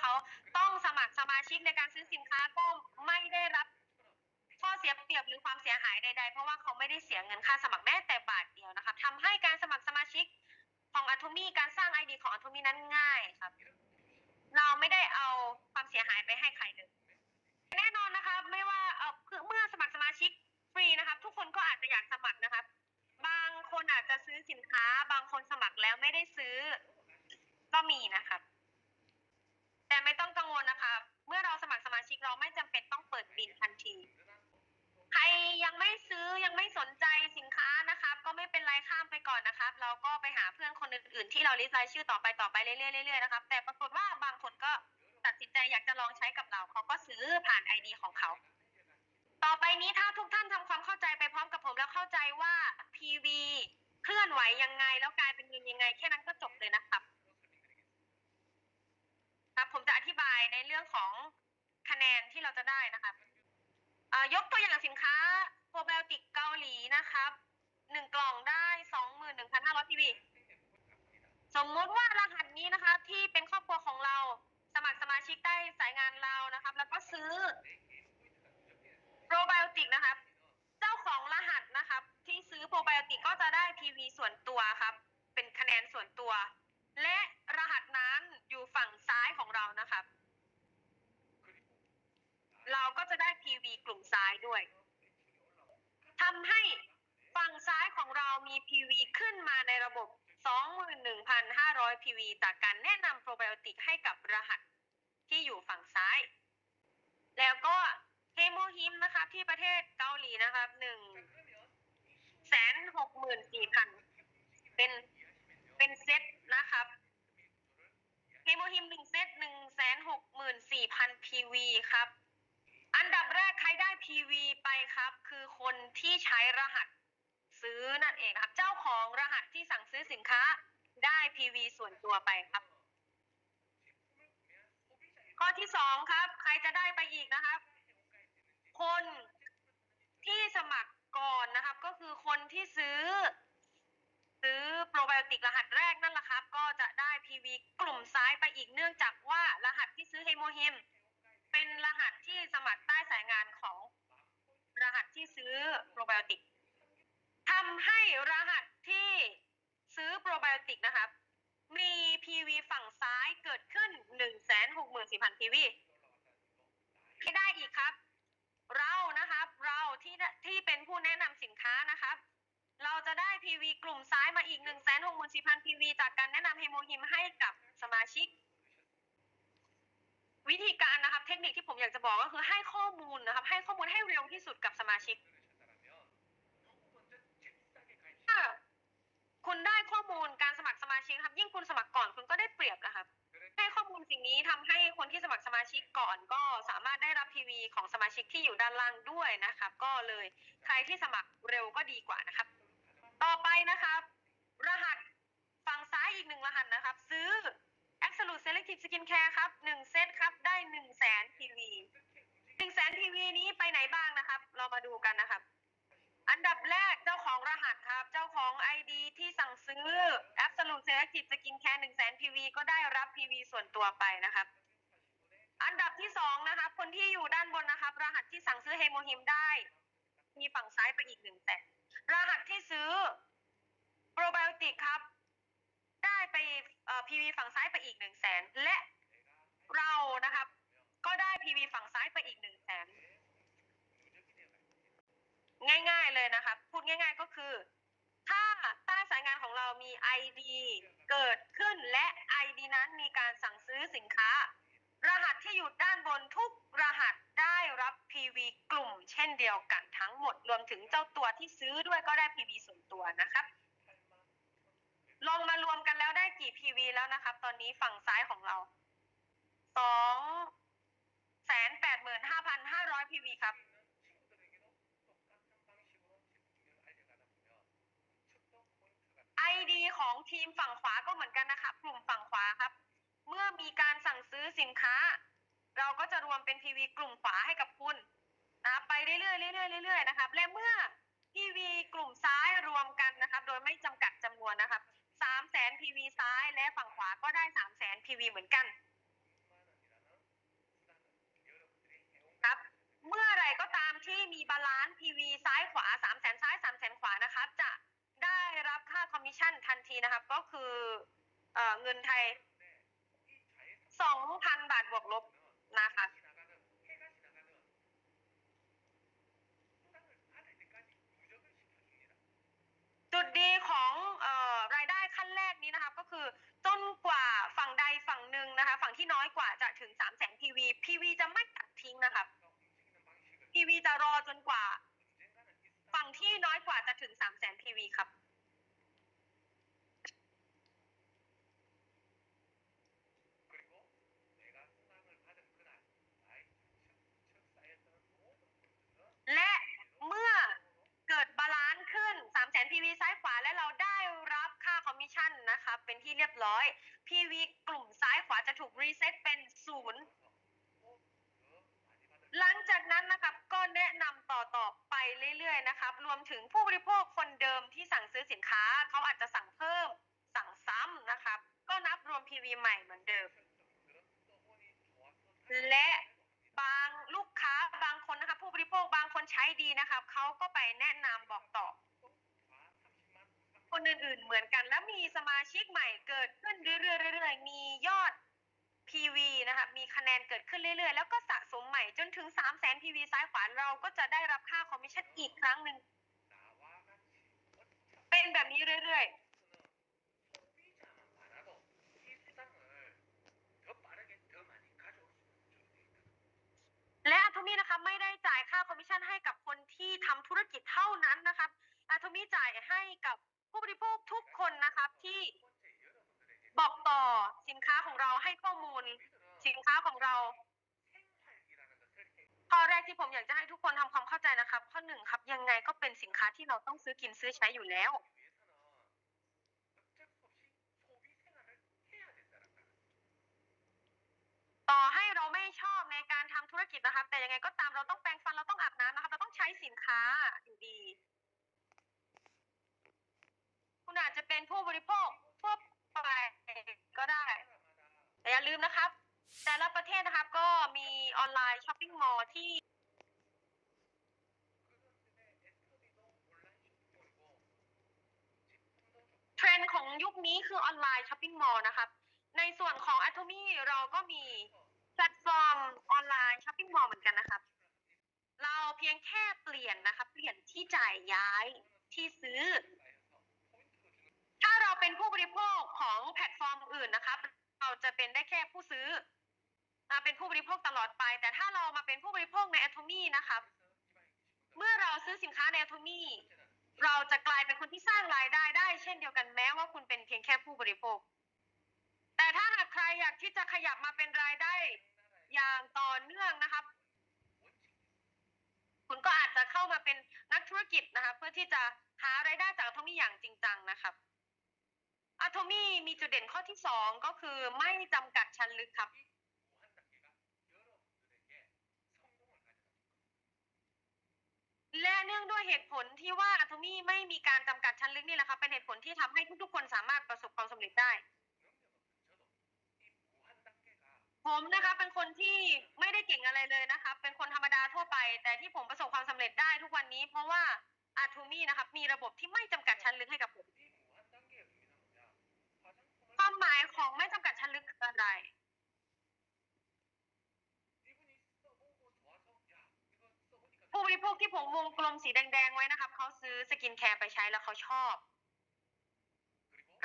เขาต้องสมัครสมาชิกในการซื้อสินค้าก็ไม่ได้รับข้อเสียเปรียบหรือความเสียหายใดๆ เพราะว่าเขาไม่ได้เสียเงินค่าสมัครแม้แต่บาทเดียวนะครับทำให้การสมัครสมาชิกของอั t มีการสร้างไอดีของอั t มีนั้นง่ายครับ เราไม่ได้เอาความเสียหายไปให้ใครเลยแน่นอนนะครับไม่ว่าเออคือเมื่อสมัครสมาชิกฟรีนะครับ ทุกคนก็อาจจะอยากสมัครนะครับ บางคนอาจจะซื้อสินค้า บางคนสมัครแล้วไม่ได้ซื้อก็มีนะครับ ไม่ต้องกังวลนะคะ เมื่อเราสมัครสมาชิกเราไม่จำเป็นต้องเปิดบินทันที ใครยังไม่ซื้อยังไม่สนใจสินค้านะครับ ก็ไม่เป็นไรข้ามไปก่อนนะครับ เราก็ไปหาเพื่อนคนอื่นๆที่เราลิสต์รายชื่อต่อไปต่อไปเรื่อยๆๆนะครับ แต่ปรากฏว่าบางคนก็ตัดสินใจอยากจะลองใช้กับเราเขาก็ซื้อผ่านไอดีของเขาต่อไปนี้ถ้าทุกท่านทำความเข้าใจไปพร้อมกับผมแล้วเข้าใจว่า PV เคลื่อนไหวยังไงแล้วกลายเป็นเงินยังไง แค่นั้นก็จบเลยนะครับ ครับผมจะอธิบายในเรื่องของคะแนนที่เราจะได้นะครับอ่ายกตัวอย่างสินค้าโปรไบโอติกเกาหลีนะครับหนึ่งกล่องได้สองหมื่นหนึ่งพันห้าร้อยพีวีสมมุติว่ารหัสนี้นะคะที่เป็นครอบครัวของเราสมัครสมาชิกได้สายงานเรานะครับ แล้วก็ซื้อโปรไบโอติกนะครับ เจ้าของรหัสนะครับ ที่ซื้อโปรไบโอติกก็จะได้ PV ส่วนตัวครับ เป็นคะแนนส่วนตัว และรหัสนั้นอยู่ฝั่งซ้ายของเรานะครับ เราก็จะได้ PV กลุ่มซ้ายด้วยทำให้ฝั่งซ้ายของเรามี PV ขึ้นมาในระบบ 21,500 PV จากการแนะนำโปรไบโอติกให้กับรหัสที่อยู่ฝั่งซ้าย แล้วก็เฮโมฮิมนะครับที่ประเทศเกาหลีนะครับหนึ่งแสนหกหมื่นสี่พันเป็นเป็นเซต นะครับเฮโมฮิมหนึ่งเซตหนึ่งแสนหกหมื่นสี่พันพีวีครับ อันดับแรกใครได้ PV ไปครับ คือคนที่ใช้รหัสซื้อนั่นเองนะครับ เจ้าของรหัสที่สั่งซื้อสินค้าได้ PV ส่วนตัวไปครับ ข้อที่สองครับ ใครจะได้ไปอีกนะครับ คนที่สมัครก่อนนะครับ ก็คือคนที่ซื้อ ซื้อโปรไบโอติกรหัส ฮโมเป็นรหัสที่สมัครใต้สายงานของรหัสที่ซื้อโปรไบโอติกทำให้รหัสที่ซื้อโปรไบโอติกนะครับ มี PV ฝั่งซ้ายเกิดขึ้น 164,000 PV ที่ได้อีกครับ เรานะครับเราที่ที่เป็นผู้แนะนำสินค้านะครับ เราจะได้ PV กลุ่มซ้ายมาอีก 164,000 PV จากการแนะนำเฮโมฮิมให้กับสมาชิก วิธีการนะครับเทคนิคที่ผมอยากจะบอกก็คือให้ข้อมูลนะครับ ให้ข้อมูลให้เร็วที่สุดกับสมาชิกถ้าคุณได้ข้อมูลการสมัครสมาชิกครับ ยิ่งคุณสมัครก่อนคุณก็ได้เปรียบนะครับ ให้ข้อมูลสิ่งนี้ทำให้คนที่สมัครสมาชิกก่อน ก็สามารถได้รับทีวีของสมาชิกที่อยู่ด้านล่างด้วยนะครับ ก็เลยใครที่สมัครเร็วก็ดีกว่านะครับ ต่อไปนะครับ รหัสฝั่งซ้ายอีกหนึ่งรหัสนะครับ ซื้อ Absolute Selective Skincare ครับหนึ่งเซตครับได้หนึ่งแสนทีวีหนึ่งแสนทีวีนี้ไปไหนบ้างนะครับ เรามาดูกันนะครับ อันดับแรกเจ้าของรหัสครับ เจ้าของ ID ที่สั่งซื้อ Absolute Selective Skincare 1 0 0 0 0 PV ก็ได้รับ PV ส่วนตัวไปนะครับ อันดับที่สองนะครับคนที่อยู่ด้านบนนะครับ รหัสที่สั่งซื้อเฮโมฮิมได้ มีฝั่งซ้ายไปอีกหนึ่งแสนรหัสที่ซื้อโปรไบโอติกครับ ได้ไปเอ่อ PV ฝั่งซ้ายไปอีกหนึ่งแสนและเรานะครับ ก็ได้ PV ฝั่งซ้ายไปอีกหนึ่งแสนง่ายๆเลยนะครับพูดง่าย ๆก็คือ ถ้าใต้สายงานของเรามี ID เกิดขึ้นและ ID นั้นมีการสั่งซื้อสินค้า รหัสที่อยู่ด้านบนทุกรหัสได้รับ PV กลุ่ม เช่นเดียวกันทั้งหมดรวมถึงเจ้าตัวที่ซื้อด้วยก็ได้ PV ส่วนตัวนะครับ ลงมารวมกันแล้วได้กี่ PV แล้วนะครับ ตอนนี้ฝั่งซ้ายของเราสองแสนแปดหมื่นห้าพันห้าร้อย PV ครับ ID ของทีมฝั่งขวาก็เหมือนกันนะครับ กลุ่มฝั่งขวาครับ เมื่อมีการสั่งซื้อสินค้า เราก็จะรวมเป็น PV กลุ่มขวาให้กับคุณนะไปเรื่อยๆเรื่อยๆเรื่อยๆนะครับ และเมื่อ PV กลุ่มซ้ายรวมกันนะครับ โดยไม่จำกัดจำนวนนะครับ PV ซ้ายและฝั่งขวาก็ได้สามแสน PV เหมือนกัน ครับ เมื่อไรก็ตามที่มีบาลานซ์ PV ซ้ายขวาสามแสนซ้ายสามแสนขวานะครับ จะได้รับค่าคอมมิชชั่นทันทีนะครับ ก็คือเอเงินไทยสองพันบาทบวกลบนะคะจุดดีของออรายได้ ขั้นแรกนี้นะคะก็คือจนกว่าฝั่งใดฝั่งหนึ่งนะคะ ฝั่งที่น้อยกว่าจะถึงสามแสงทีวีพีวีจะไม่ตัดทิ้งนะคะทีวีจะรอจนกว่า ฝั่งที่น้อยกว่าจะถึง 3 0 0 0 0 0 PV ครับ และเมื่อเกิดบาลานซ์ขึ้น 3 0 0 0 0 0 PV ซ้ายขวาและเราได้รับค่าคอมมิชชั่นนะคะเป็นที่เรียบร้อย PV กลุ่มซ้ายขวาจะถูกรีเซ็ตเป็นศูนย์ หลังจากนั้นนะครับก็แนะนำต่อต่อไปเรื่อยๆนะครับ รวมถึงผู้บริโภคคนเดิมที่สั่งซื้อสินค้า เขาอาจจะสั่งเพิ่ม สั่งซ้ำนะครับ ก็นับรวม PV ใหม่เหมือนเดิม และบางลูกค้าบางคนนะครับ ผู้บริโภคบางคนใช้ดีนะครับ เขาก็ไปแนะนำบอกต่อ คนอื่นๆเหมือนกัน แล้วมีสมาชิกใหม่เกิดขึ้นเรื่อยๆเรื่อยๆมียอด PV นะคะมีคะแนน เรื่อยๆ แล้วก็สะสมใหม่จนถึง3 0 0 0 0 0 PV ซ้ายขวาเราก็จะได้รับค่าคอมมิชชั่นอีกครั้งหนึ่ง เป็นแบบนี้เรื่อยๆและอัตมีนะคะไม่ได้จ่ายค่าคอมมิชชั่นให้กับคนที่ทำธุรกิจเท่านั้นนะครับอัตมีจ่ายให้กับผู้บริโภคทุกคนนะครับที่บอกต่อสินค้าของเราให้ข้อมูล สินค้าของเรา ข้อแรกที่ผมอยากจะให้ทุกคนทำความเข้าใจนะครับ ข้อหนึ่งครับยังไงก็เป็นสินค้าที่เราต้องซื้อกินซื้อใช้อยู่แล้ว ต่อให้เราไม่ชอบในการทำธุรกิจนะครับ แต่ยังไงก็ตามเราต้องแปรงฟันเราต้องอาบน้ำนะครับ เราต้องใช้สินค้าอยู่ดี คุณอาจจะเป็นผู้บริโภคทั่วไปก็ได้ แต่อย่าลืมนะครับ แต่ละประเทศนะครับ มีออนไลน์ช้อปปิ้งมอลล์ที่เทรนด์ของยุคนี้คือออนไลน์ช้อปปิ้งมอลล์นะครับ ในส่วนของ Atomy เราก็มีแพลตฟอร์มออนไลน์ช้อปปิ้งมอลล์เหมือนกันนะครับ เราเพียงแค่เปลี่ยนนะคะเปลี่ยนที่จ่ายย้ายที่ซื้อ ถ้าเราเป็นผู้บริโภคของแพลตฟอร์มอื่นนะครับ เราจะเป็นได้แค่ผู้ซื้อ เป็นผู้บริโภคตลอดไป แต่ถ้าเรามาเป็นผู้บริโภคใน Atomy นะครับเมื่อเราซื้อสินค้าใน Atomy เราจะกลายเป็นคนที่สร้างรายได้ได้ เช่นเดียวกันแม้ว่าคุณเป็นเพียงแค่ผู้บริโภค แต่ถ้าหากใครอยากที่จะขยับมาเป็นรายได้อย่างต่อเนื่องนะครับ คุณก็อาจจะเข้ามาเป็นนักธุรกิจนะคะเพื่อที่จะหารายได้จากอัตมีอย่างจริงจังนะครับอัตมี่มีจุดเด่นข้อที่สองก็คือไม่จำกัดชั้นลึกครับ และเนื่องด้วยเหตุผลที่ว่าอัตมี่ไม่มีการจำกัดชั้นลึกนี่แหละครับเป็นเหตุผลที่ทำให้ทุกๆคนสามารถประสบความสำเร็จได้ ผมนะคะเป็นคนที่ไม่ได้เก่งอะไรเลยนะคะเป็นคนธรรมดาทั่วไป แต่ที่ผมประสบความสำเร็จได้ทุกวันนี้ เพราะว่าอาทูมี่นะครับมีระบบที่ไม่จำกัดชั้นลึกให้กับผมความหมายของไม่จำกัดชั้นลึกคืออะไร ผู้บริโภคที่ผมวงกลมสีแดงๆไว้นะครับเขาซื้อสกินแคร์ไปใช้แล้วเขาชอบ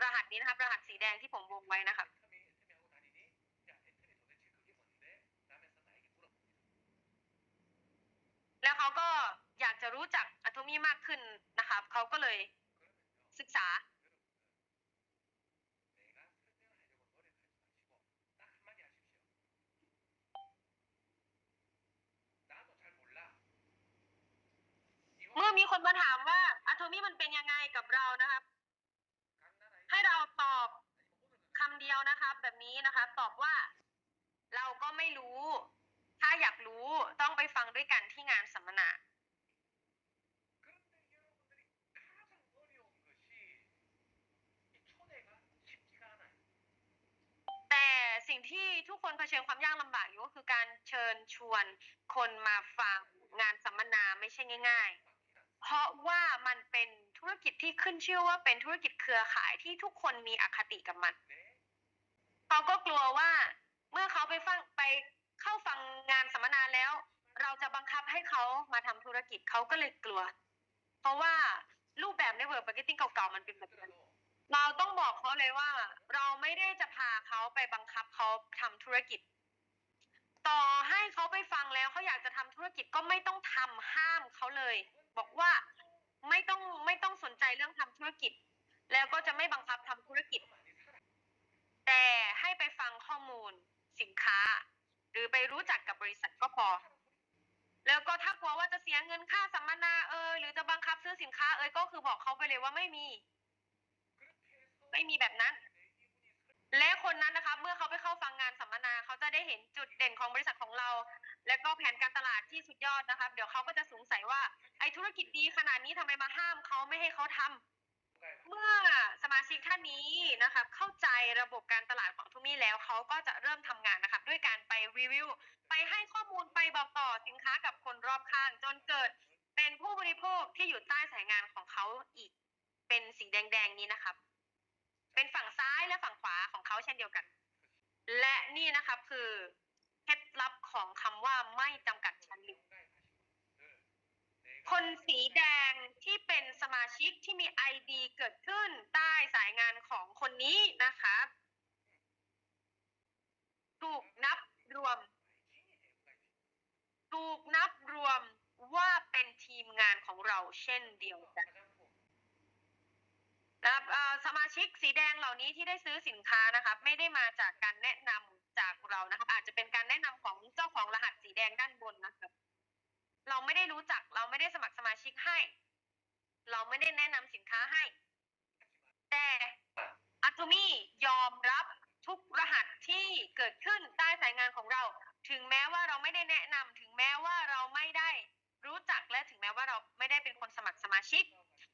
รหัสนี้นะครับ รหัสสีแดงที่ผมวงไว้นะครับแล้วเขาก็อยากจะรู้จักอะโทมี่มากขึ้นนะครับ เขาก็เลยศึกษา เมื่อมีคนมาถามว่าอะโทมี่มันเป็นยังไงกับเรานะครับ ให้เราตอบคำเดียวนะครับ แบบนี้นะครับตอบว่า เราก็ไม่รู้ ถ้าอยากรู้ต้องไปฟังด้วยกันที่งานสัมมนาแต่สิ่งที่ทุกคนเผชิญความยากลำบากอยู่ก็คือการเชิญชวนคนมาฟังงานสัมมนาไม่ใช่ง่าย ๆ เพราะว่ามันเป็นธุรกิจที่ขึ้นชื่อว่าเป็นธุรกิจเครือข่ายที่ทุกคนมีอคติกับมันเขาก็กลัวว่าเมื่อเขาไปฟังไปเข้าฟังงานสัมมนาแล้ว เราจะบังคับให้เขามาทำธุรกิจเขาก็เลยกลัว เพราะว่ารูปแบบในเวิร์กมาร์เก็ตติ้งเก่าๆมันเป็นแบบนั้นเราต้องบอกเขาเลยว่า เราไม่ได้จะพาเขาไปบังคับเขาทำธุรกิจ ต่อให้เขาไปฟังแล้วเขาอยากจะทำธุรกิจก็ไม่ต้องทำห้ามเขาเลย บอกว่าไม่ต้องไม่ต้องสนใจเรื่องทำธุรกิจ แล้วก็จะไม่บังคับทำธุรกิจ แต่ให้ไปฟังข้อมูลสินค้า หรือไปรู้จักกับบริษัทก็พอ แล้วก็ถ้ากลัวว่าจะเสียเงินค่าสัมมนาเออหรือจะบังคับซื้อสินค้าเอยก็คือบอกเขาไปเลยว่าไม่มี ไม่มีแบบนั้น และคนนั้นนะคะ เมื่อเขาไปเข้าฟังงานสัมมนาเขาจะได้เห็นจุดเด่นของบริษัทของเรา และก็แผนการตลาดที่สุดยอดนะคะเดี๋ยวเขาก็จะสงสัยว่าไอ้ธุรกิจดีขนาดนี้ทำไมมาห้ามเขาไม่ให้เขาทำเมื่อสมาชิกท่านนี้นะคะเข้าใจระบบการตลาดของทูมี่แล้วเขาก็จะเริ่มทำงานนะคะด้วยการไปรีวิวไปให้ข้อมูลไปบอกต่อสินค้ากับคนรอบข้าง จนเกิดเป็นผู้บริโภคที่อยู่ใต้สายงานของเขาอีก เป็นสีแดงๆนี้นะครับเป็นฝั่งซ้ายและฝั่งขวาของเขาเช่นเดียวกัน และนี่นะครับคือ ลับของคำว่าไม่จำกัดชั้นลึกคนสีแดงที่เป็นสมาชิกที่มี ID เกิดขึ้นใต้สายงานของคนนี้นะครับถูกนับรวม ถูกนับรวมว่าเป็นทีมงานของเราเช่นเดียวกันนะครับสมาชิกสีแดงเหล่านี้ที่ได้ซื้อสินค้านะครับ ไม่ได้มาจากการแนะนำ จากเรานะครับ อาจจะเป็นการแนะนำของเจ้าของรหัสสีแดงด้านบนนะครับ เราไม่ได้รู้จักเราไม่ได้สมัครสมาชิกให้ เราไม่ได้แนะนำสินค้าให้ แต่อัตมี่ยอมรับทุกรหัสที่เกิดขึ้นใต้สายงานของเรา ถึงแม้ว่าเราไม่ได้แนะนำถึงแม้ว่าเราไม่ได้รู้จักและถึงแม้ว่าเราไม่ได้เป็นคนสมัครสมาชิก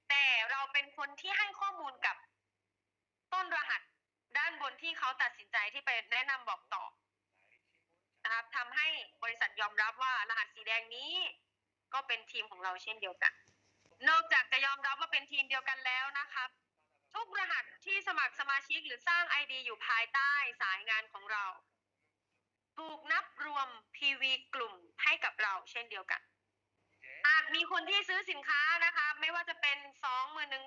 แต่เราเป็นคนที่ให้ข้อมูลกับต้นรหัส ด้านบนที่เขาตัดสินใจที่ไปแนะนำบอกต่อนะครับทำให้บริษัทยอมรับว่ารหัสสีแดงนี้ก็เป็นทีมของเราเช่นเดียวกัน นอกจากจะยอมรับว่าเป็นทีมเดียวกันแล้วนะครับ ทุกรหัสที่สมัครสมาชิกหรือสร้าง ID อยู่ภายใต้สายงานของเรา ถูกนับรวม PV กลุ่มให้กับเราเช่นเดียวกันหากมีคนที่ซื้อสินค้านะคะ ไม่ว่าจะเป็นสองหมื่นหนึ่ง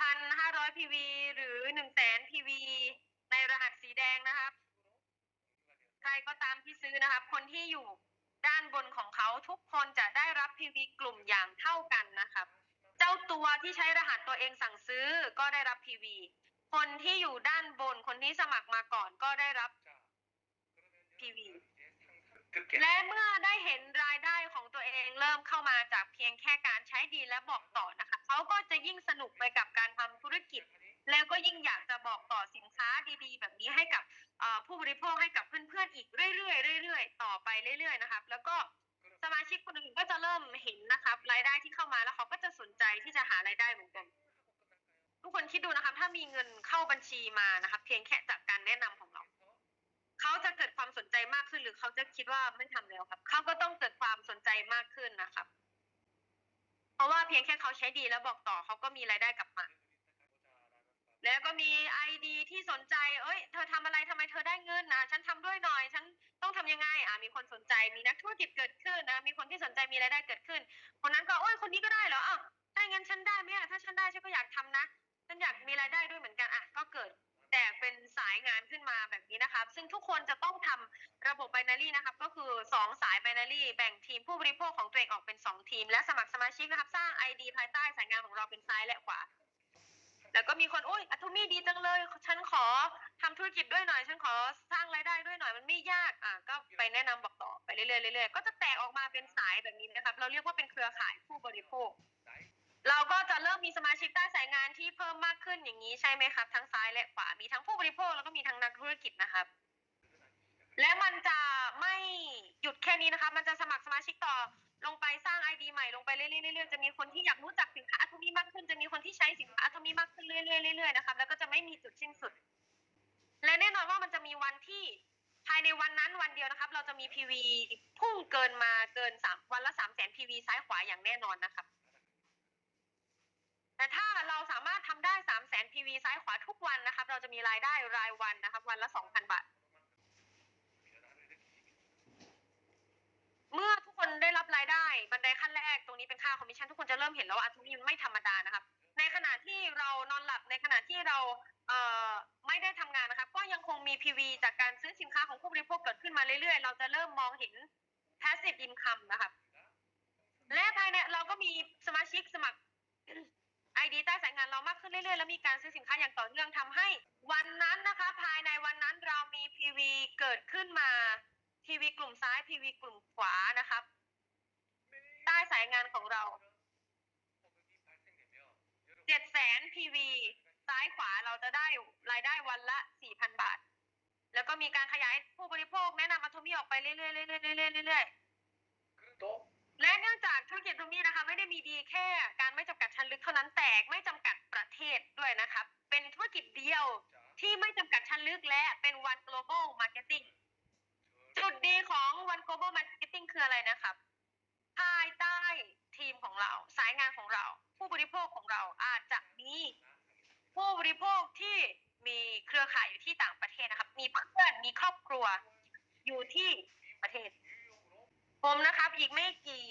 พันห้าร้อย PV หรือหนึ่งแสน PV ในรหัสสีแด งนะครับ ใครก็ตามที่ซื้อนะครับ คนที่อยู่ด้านบนของเขาทุกคนจะได้รับ PV กลุ่มอย่างเท่ากันนะครับ เจ้าตัวที่ใช้รหัสตัวเองสั่งซื้อก็ได้รับ PV คนที่อยู่ด้านบนคนที่สมัครมาก่อนก็ได้รับ PV และเมื่อได้เห็นรายได้ของตัวเองเริ่มเข้ามาจากเพียงแค่การใช้ดีและบอกต่อนะคะ เขาก็จะยิ่งสนุกไปกับการทำธุรกิจ แล้วก็ยิ่งอยากจะบอกต่อสินค้าดีๆ แบบนี้ให้กับผู้บริโภคให้กับเพื่อนๆอีกเรื่อยๆเรื่อยๆ ต่อไปเรื่อย ๆ นะครับ แล้วก็สมาชิกคนอื่นก็จะเริ่มเห็นนะครับ รายได้ที่เข้ามาแล้วเขาก็จะสนใจที่จะหารายได้เหมือนกัน ทุกคนคิดดูนะครับ ถ้ามีเงินเข้าบัญชีมานะครับ เพียงแค่จากการแนะนำของเราเขาจะเกิดความสนใจมากขึ้นหรือเขาจะคิดว่าไม่ทำแล้วครับเขาก็ต้องเกิดความสนใจมากขึ้นนะครับ เพราะว่าเพียงแค่เขาใช้ดีแล้วบอกต่อเขาก็มีรายได้กลับมา แล้วก็มีไอดีที่สนใจ เอ้ย เธอทำอะไรทำไมเธอได้เงินนะ ฉันทำด้วยหน่อย ฉันต้องทำยังไง อ่ามีคนสนใจ มีนักธุรกิจเกิดขึ้นนะ มีคนที่สนใจ มีรายได้เกิดขึ้น คนนั้นก็ โอ้ย คนนี้ก็ได้เหรออ้าวได้เงินฉันได้ไหมอะ ถ้าฉันได้ฉันก็อยากทำนะ ฉันอยากมีรายได้ด้วยเหมือนกัน อะ ก็เกิด แต่เป็นสายงานขึ้นมาแบบนี้นะครับซึ่งทุกคนจะต้องทำระบบไบนารีนะครับ ก็คือ 2 สายไบนารีแบ่งทีมผู้บริโภคของตัวเองออกเป็น 2 ทีม และสมัครสมาชิกนะครับ สร้าง ID ภายใต้สายงานของเราเป็นซ้ายและขวา แล้วก็มีคนโอ้ยอัตมี่ดีจังเลย ฉันขอทำธุรกิจด้วยหน่อยฉันขอสร้างรายได้ด้วยหน่อยมันไม่ยากอะก็ไปแนะนำบอกต่อไปเรื่อยๆเรื่อยๆก็จะแตกออกมาเป็นสายแบบนี้นะครับ เราเรียกว่าเป็นเครือข่ายผู้บริโภค เราก็จะเริ่มมีสมาชิกใต้สายงานที่เพิ่มมากขึ้นอย่างนี้ใช่ไหมครับ ทั้งซ้ายและขวามีทั้งผู้บริโภคแล้วก็มีทั้งนักธุรกิจนะครับ และมันจะไม่หยุดแค่นี้นะคะ มันจะสมัครสมาชิกต่อ ลงไปสร้าง ID ใหม่ลงไปเรื่อยๆจะมีคนที่อยากรู้จักสินค้าอัตมีมากขึ้น จะมีคนที่ใช้สินค้าอัตมีมากขึ้นเรื่อยๆเรื่อยๆนะครับแล้วก็จะไม่มีจุดสิ้นสุด และแน่นอนว่ามันจะมีวันที่ภายในวันนั้นวันเดียวนะครับ เราจะมี PV พุ่งเกินมาเกินสามวันละสามแสน PV ซ้ายขวาอย่างแน่นอนนะครับ แต่ถ้าเราสามารถทำได้3 0 0 0 0 0 PV ซ้ายขวาทุกวันนะครับ เราจะมีรายได้รายวันนะครับ วันละ2,000บาท เมื่อทุกคนได้รับรายได้บันไดขั้นแรกตรงนี้เป็น ค่าคอมมิชชั่นทุกคนจะเริ่มเห็นแล้วว่าอันนี้ไม่ธรรมดานะครับ ในขณะที่เรานอนหลับในขณะที่เราเอ่อไม่ได้ทำงานนะครับก็ยังคงมี PV จากการซื้อสินค้าของผู้บริโภคเกิดขึ้นมาเรื่อยๆ เราจะเริ่มมองเห็น passive income นะครับและภายในเราก็มีสมาชิกสมัคร ID ใต้สายงานเรามากขึ้นเรื่อยๆ แล้วมีการซื้อสินค้าอย่างต่อเนื่องทำให้ วันนั้นนะคะ ภายในวันนั้นเรามี PV เกิดขึ้นมา PV กลุ่มซ้าย PV กลุ่มขวานะครับ ใต้สายงานของเรา เจ็ดแสน PV ซ้ายขวาเราจะได้รายได้วันละ4,000บาท แล้วก็มีการขยายผู้บริโภคแนะนำอัตโทมีออกไปเรื่อยๆเรื่อยๆเรื่อยๆเรื่อยๆและเนื่องจากธุรกิจตรงนี้นะคะ ไม่ได้มีดีแค่การไม่จำกัดชั้นลึกเท่านั้นแต่ไม่จำกัดประเทศด้วยนะครับเป็นธุรกิจเดียวที่ไม่จำกัดชั้นลึกและเป็น one global marketing จุดดีของ one global marketing คืออะไรนะครับภายใต้ทีมของเรา สายงานของเรา ผู้บริโภคของเราอาจจะมีผู้บริโภคที่มีเครือข่ายอยู่ที่ต่างประเทศนะครับ มีเพื่อนมีครอบครัวอยู่ที่ประเทศ ผมนะครับ อีกไม่กี่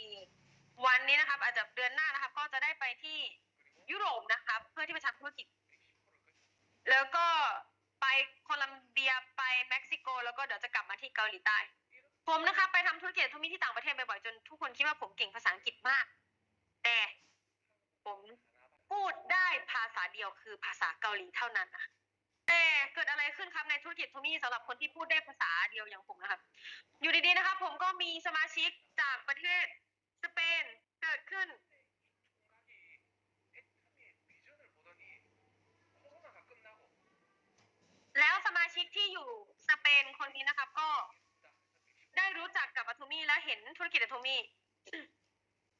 วันนี้นะครับ อาจจะเดือนหน้านะครับ ก็จะได้ไปที่ยุโรปนะครับ เพื่อที่ไปทำธุรกิจ แล้วก็ไปโคลัมเบียไปเม็กซิโก แล้วก็เดี๋ยวจะกลับมาที่เกาหลีใต้ ผมนะครับไปทำธุรกิจทุกมีที่ต่างประเทศบ่อยๆจนทุกคนคิดว่าผมเก่งภาษาอังกฤษมาก แต่ ผมพูดได้ภาษาเดียวคือภาษาเกาหลีเท่านั้นนะแต่เกิดอะไรขึ้นครับในธุรกิจทูมี่สำหรับคนที่พูดได้ภาษาเดียวอย่างผมนะครับอยู่ดีๆนะครับ ผมก็มีสมาชิกจากประเทศสเปนเกิดขึ้นแล้วสมาชิกที่อยู่สเปนคนนี้นะครับ ก็ได้รู้จักกับอัตมี่และเห็นธุรกิจอัตมี่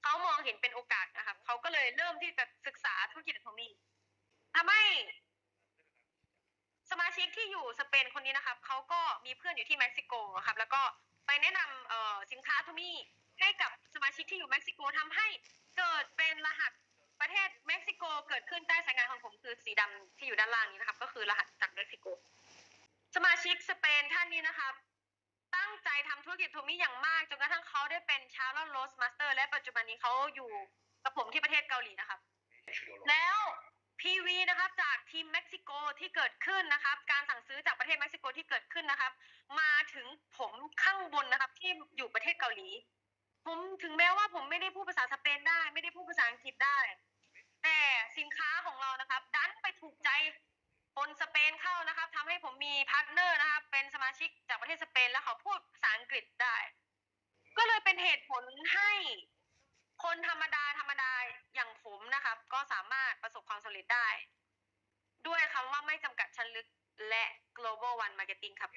เขามองเห็นเป็นโอกาสนะครับเขาก็เลยเริ่มที่จะศึกษาธุรกิจอัตมี่ทำให้สมาชิกที่อยู่สเปนคนนี้นะครับเขาก็มีเพื่อนอยู่ที่เม็กซิโกครับ แล้วก็ไปแนะนำสินค้าทูมี่ให้กับสมาชิกที่อยู่เม็กซิโกทำให้เกิดเป็นรหัสประเทศเม็กซิโกเกิดขึ้นใต้สายงานของผมคือสีดำที่อยู่ด้านล่างนี้นะครับ ก็คือรหัสจากเม็กซิโก สมาชิกสเปนท่านนี้นะครับ ทำธุรกิจทูมี่อย่างมากจนกระทั่งเขาได้เป็นชาร์ลโรสมาสเตอร์และปัจจุบันนี้เขาอยู่กับผมที่ประเทศเกาหลีนะครับ แล้ว PV นะครับจากทีมเม็กซิโกที่เกิดขึ้นนะครับ การสั่งซื้อจากประเทศเม็กซิโกที่เกิดขึ้นนะครับ มาถึงผมข้างบนนะครับ ที่อยู่ประเทศเกาหลี ผมถึงแม้ว่าผมไม่ได้พูดภาษาสเปนได้ ไม่ได้พูดภาษาอังกฤษได้ แต่สินค้าของเรานะครับ ดันไปถูกใจ คนสเปนเข้านะครับทำให้ผมมีพาร์ทเนอร์นะครับเป็นสมาชิกจากประเทศสเปนแล้วเขาพูดภาษาอังกฤษได้ ก็เลยเป็นเหตุผลให้คนธรรมดาธรรมดาอย่างผมนะครับ ก็สามารถประสบความสำเร็จได้ ด้วยคำว่าไม่จำกัดชั้นลึกและ global one marketing ครับ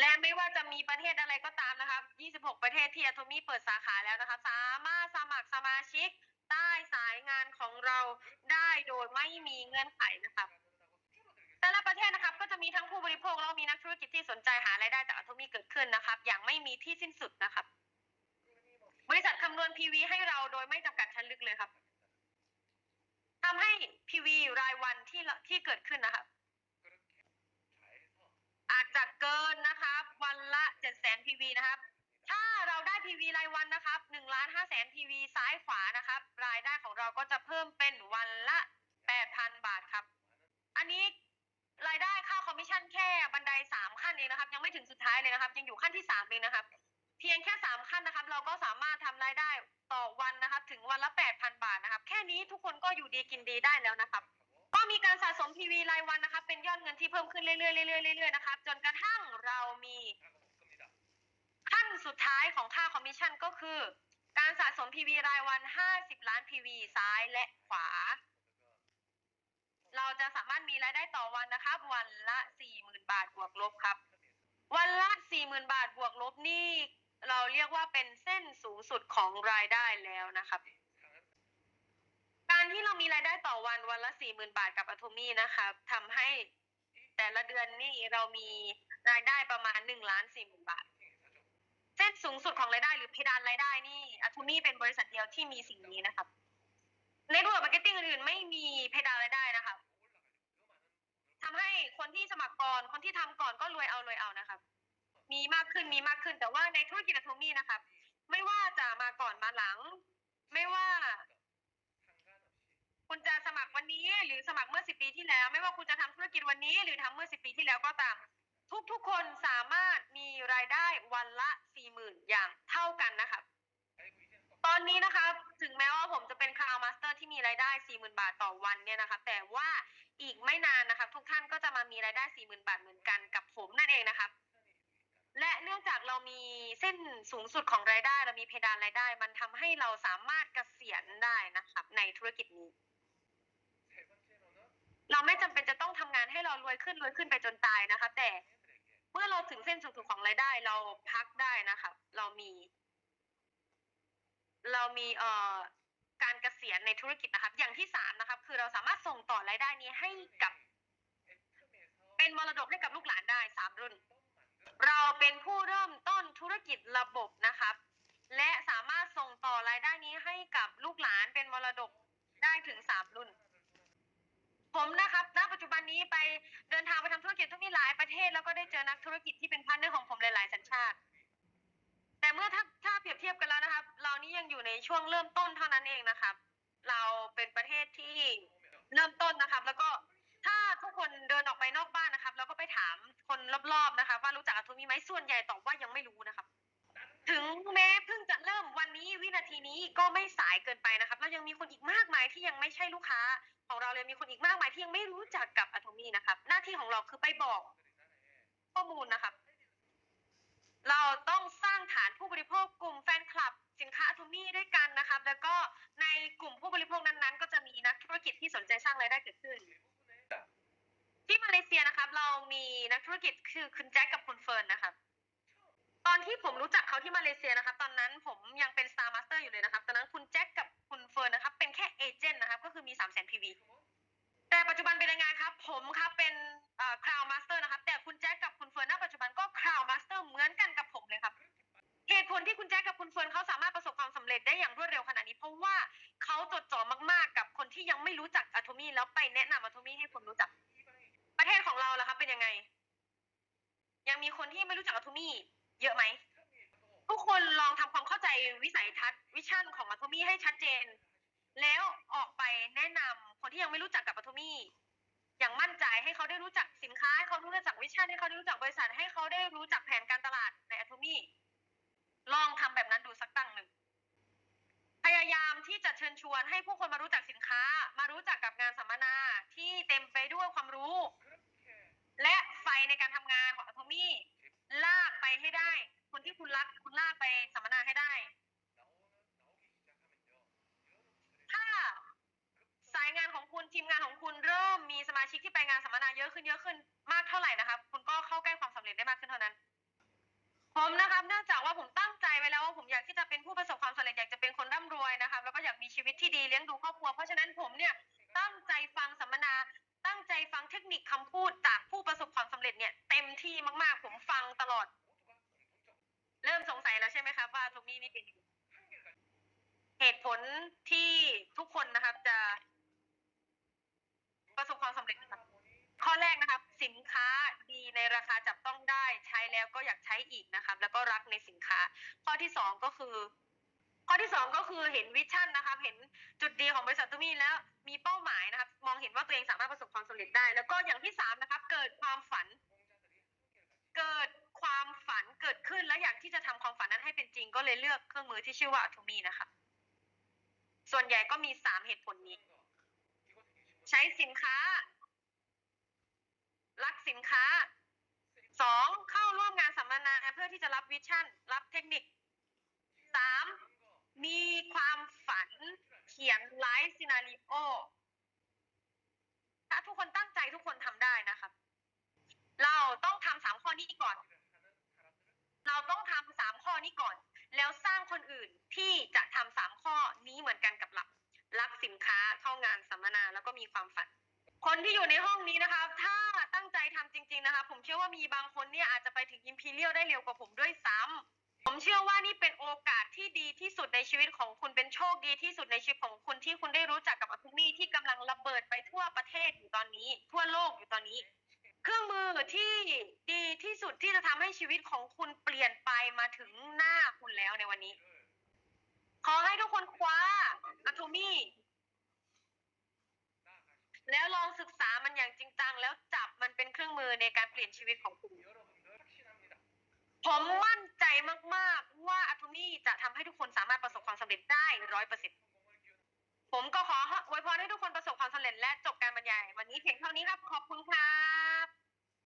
และไม่ว่าจะมีประเทศอะไรก็ตามนะครับ 26 ประเทศที่อะโทมี่เปิดสาขาแล้วนะครับ สามารถสมัครสมาชิกายงานของเราได้โดยไม่มีเงื่อนไขนะครับแต่ละประเทศนะครับก็จะมีทั้งผู้บริโภคแล้วมีนักธุรกิจที่สนใจหารายได้จากอะโมีเกิดขึ้นนะครับ อย่างไม่มีที่สิ้นสุดนะครับ บริษัทคำนวณ PV ให้เราโดยไม่จำกัดชั้นลึกเลยครับทำให้ PV รายวันที่ที่เกิดขึ้นนะครับ อาจจะเกินนะครับ วันละ 7 0 0 0 0 PV นะครับ ถ้าเราได้ PV รายวันนะครับ1ล้าน5แสน PV ซ้ายขวานะครับ รายได้ของเราก็จะเพิ่มเป็นวันละ8,000บาทครับ อันนี้รายได้ค่าคอมมิชชั่นแค่บันได3ขั้นเองนะครับ ยังไม่ถึงสุดท้ายเลยนะครับ ยังอยู่ขั้นที่3เองนะครับ เพียงแค่3ขั้นนะครับ เราก็สามารถทำรายได้ต่อวันนะครับ ถึงวันละ8,000บาทนะครับ แค่นี้ทุกคนก็อยู่ดีกินดีได้แล้วนะครับ ก็มีการสะสม PV รายวันนะครับ เป็นยอดเงินที่เพิ่มขึ้นเรื่อยๆเรื่อยๆเรื่อยๆนะครับ จนกระทั่งเรามี สุดท้ายของค่าคอมมิชชั่นก็คือ การสะสม PV รายวัน 50 ล้าน PV ซ้ายและขวา เราจะสามารถมีรายได้ต่อวันนะครับ วันละ 40,000 บาทบวกลบครับ วันละ 40,000 บาทบวกลบนี่เราเรียกว่าเป็นเส้นสูงสุดของรายได้แล้วนะครับ การที่เรามีรายได้ต่อวันวันละ 40,000 บาทกับอะโทมี่นะครับทำให้แต่ละเดือนนี่เรามีรายได้ประมาณ1ล้าน40,000 บาท เส้นสูงสุดของรายได้หรือเพดานรายได้นี่อะโทมี่เป็นบริษัทเดียวที่มีสิ่งนี้นะครับ ในรูปแบบมาร์เก็ตติ้งอื่นๆไม่มีเพดานรายได้นะครับทำให้คนที่สมัครก่อนคนที่ทำก่อนก็รวยเอารวยเอานะครับ มีมากขึ้นมีมากขึ้น แต่ว่าในธุรกิจอะโทมี่นะครับ ไม่ว่าจะมาก่อนมาหลัง ไม่ว่า คุณจะสมัครวันนี้หรือสมัครเมื่อสิบปีที่แล้ว ไม่ว่าคุณจะทำธุรกิจวันนี้ หรือทำเมื่อสิบปีที่แล้วก็ตาม ทุกๆคนสามารถมีรายได้วันละสี่หมื่นอย่างเท่ากันนะครับตอนนี้นะครับถึงแม้ว่าผมจะเป็นค o าวมาสเตอร์ที่มีรายได้40,000บาทต่อวันเนี่ยนะครับแต่ว่าอีกไม่นานนะครับทุกท่านก็จะมามีรายได้40,000บาทเหมือนกันกับผมนั่นเองนะครับและเนื่องจากเรามีเส้นสูงสุดของรายได้ เรามีเพดานรายได้ มันทำให้เราสามารถเกษียณได้นะครับ ในธุรกิจนี้ เราไม่จำเป็นจะต้องทำงานให้เรารวยขึ้นรวยขึ้นไปจนตายนะคะ แต่ มื่อเราถึงเส้นสูงสุดของรายได้เราพักได้นะครับเรามี เรามีเอ่อการเกษียณในธุรกิจนะครับ อย่างที่สามนะครับ คือเราสามารถส่งต่อรายได้นี้ให้กับ เป็นมรดกให้กับลูกหลานได้สามรุ่น เราเป็นผู้เริ่มต้นธุรกิจระบบนะครับ และสามารถส่งต่อรายได้นี้ให้กับลูกหลานเป็นมรดกได้ถึงสามรุ่น ผมนะครับ ณ ปัจจุบันนี้ไปเดินทางไปทำธุรกิจทุกมีหลายประเทศ แล้วก็ได้เจอนักธุรกิจที่เป็นพาร์ทเนอร์ของผมหลาย ๆ สัญชาติ แต่เมื่อถ้าถ้าเปรียบเทียบกันแล้วนะครับ เรานี่ยังอยู่ในช่วงเริ่มต้นเท่านั้นเองนะครับ เราเป็นประเทศที่เริ่มต้นนะครับ แล้วก็ถ้าทุกคนเดินออกไปนอกบ้านนะครับ แล้วก็ไปถามคนรอบ ๆ นะครับว่ารู้จักอาทูมีไหมส่วนใหญ่ตอบว่ายังไม่รู้นะครับ ถึงแม้เพิ่งจะเริ่มวันนี้วินาทีนี้ก็ไม่สายเกินไปนะครับแล้วยังมีคนอีกมากมายที่ยังไม่ใช่ลูกค้า ของเราเลยมีคนอีกมากมายที่ยังไม่รู้จักกับอะโทมี่นะครับ หน้าที่ของเราคือไปบอกข้อมูลนะครับ เราต้องสร้างฐานผู้บริโภคกลุ่มแฟนคลับ สินค้าอะโทมี่ด้วยกันนะครับ แล้วก็ในกลุ่มผู้บริโภคนั้นๆ ก็จะมีนักธุรกิจที่สนใจสร้างรายได้เกิดขึ้น ที่มาเลเซียนะครับ เรามีนักธุรกิจคือคุณแจ็คกับคุณเฟิร์นนะครับตอนที่ผมรู้จักเขาที่มาเลเซียนะครับ ตอนนั้นผมยังเป็น Star Master อยู่เลยนะครับ ตอนนั้นคุณแจ็คกับ คุณเฟิร์นนะครับ เป็นแค่เอเจนต์นะครับ ก็คือมีสามแสนพีวีแต่ปัจจุบันเป็นยังไงครับ ผมครับเป็นคราวมาสเตอร์นะครับ แต่คุณแจ็คกับคุณเฟิร์นณปัจจุบันก็คราวมา จุดดีของบริษัทตูมี่แล้วมีเป้าหมายนะครับ มองเห็นว่าตัวเองสามารถประสบความสำเร็จได้ แล้วก็อย่างที่สามนะครับ เกิดความฝัน เกิดความฝันเกิดขึ้นและอยากที่จะทำความฝันนั้นให้เป็นจริง ก็เลยเลือกเครื่องมือที่ชื่อว่าทูมี่นะครับส่วนใหญ่ก็มีสามเหตุผลนี้ ใช้สินค้า รักสินค้าสองเข้าร่วมงานสัมมนาเพื่อที่จะรับวิชั่น รับเทคนิคสามมีความฝัน ขียนไลฟ์ซีนาริโอถ้าทุกคนตั้งใจทุกคนทำได้นะครับ เราต้องทำสามข้อนี้ก่อน เราต้องทำสามข้อนี้ก่อน แล้วสร้างคนอื่นที่จะทำสามข้อนี้เหมือนกันกับเรารักสินค้าเข้างานสัมมนาแล้วก็มีความฝัน คนที่อยู่ในห้องนี้นะครับถ้าตั้งใจทำจริง ๆนะคะ ผมเชื่อว่ามีบางคนเนี่ยอาจจะไปถึงอิมพีเรียลได้เร็วกว่าผมด้วยซ้ ผมเชื่อว่านี่เป็นโอกาสที่ดีที่สุดในชีวิตของคุณเป็นโชคดีที่สุดในชีวิตของคุณที่คุณได้รู้จักกับอาคุมี่ที่กำลังระเบิดไปทั่วประเทศอยู่ตอนนี้ ทั่วโลกอยู่ตอนนี้ เครื่องมือที่ดีที่สุดที่จะทำให้ชีวิตของคุณเปลี่ยนไปมาถึงหน้าคุณแล้วในวันนี้ ขอให้ทุกคนคว้าอะโทมี่แล้วลองศึกษามันอย่างจริงจังแล้วจับมันเป็นเครื่องมือในการเปลี่ยนชีวิตของคุณ ผมมั่นใจมาก ๆ ว่าอัตมี่จะทำให้ทุกคนสามารถประสบความสำเร็จได้ร้อยเปอร์เซ็นต์ผมก็ขออวยพรให้ทุกคนประสบความสำเร็จและจบการบรรยาย วันนี้เพียงเท่านี้ครับ ขอบคุณครับ